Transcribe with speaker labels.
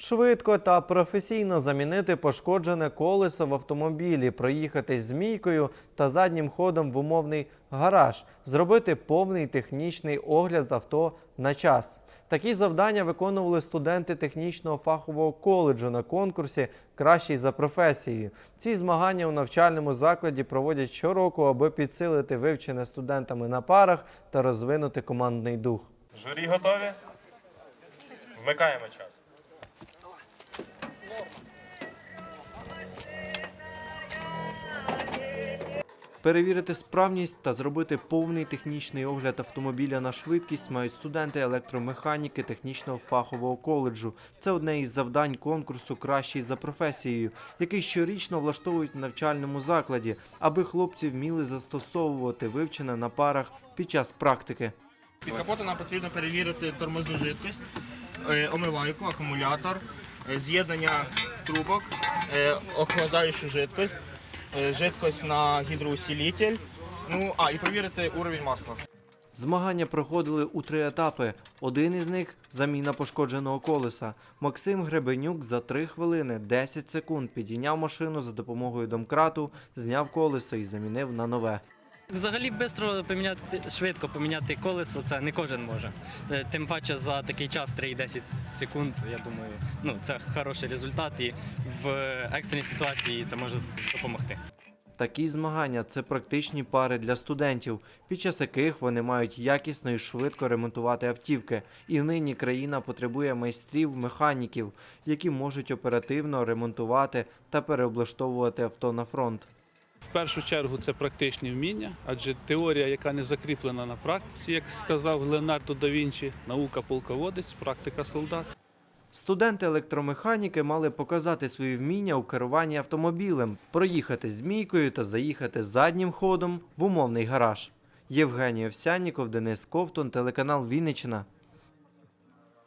Speaker 1: Швидко та професійно замінити пошкоджене колесо в автомобілі, проїхати змійкою та заднім ходом в умовний гараж, зробити повний технічний огляд авто на час. Такі завдання виконували студенти технічного фахового коледжу на конкурсі Кращий за професією. Ці змагання у навчальному закладі проводять щороку, аби підсилити вивчене студентами на парах та розвинути командний дух.
Speaker 2: Журі готові? Вмикаємо час.
Speaker 1: Перевірити справність та зробити повний технічний огляд автомобіля на швидкість мають студенти електромеханіки технічного фахового коледжу. Це одне із завдань конкурсу Кращий за професією, який щорічно влаштовують в навчальному закладі, аби хлопці вміли застосовувати вивчене на парах під час практики.
Speaker 3: Під капотом нам потрібно перевірити тормозну жидкость, е, омивайку, акумулятор, е, з'єднання трубок, е, охлаждаючу жидкость, жидкость на гідроусилитель. Ну, а, і перевірити уровень масла.
Speaker 1: Змагання проходили у три етапи. Один із них заміна пошкодженого колеса. Максим Гребенюк за 3 хвилини 10 секунд підійняв машину за допомогою домкрату, зняв колесо і замінив на нове.
Speaker 4: Взагалі швидко поміняти швидко поміняти колесо це не кожен може. Е, Тим паче за такий час 3-10 секунд. Я думаю, ну це хороший результат, і в екстреній ситуації це може допомогти.
Speaker 1: Такі змагання це практичні пари для студентів, під час яких вони мають якісно і швидко ремонтувати автівки. І нині країна потребує майстрів механіків, які можуть оперативно ремонтувати та переоблаштовувати авто на фронт.
Speaker 5: В першу чергу це практичні вміння, адже теорія, яка не закріплена на практиці, як сказав Леонардо да Вінчі, наука полководець, практика солдат.
Speaker 1: Студенти електромеханіки мали показати свої вміння у керуванні автомобілем, проїхати змійкою та заїхати заднім ходом в умовний гараж. Євгеній Овсянніков, Денис Ковтун, телеканал Вінниччина.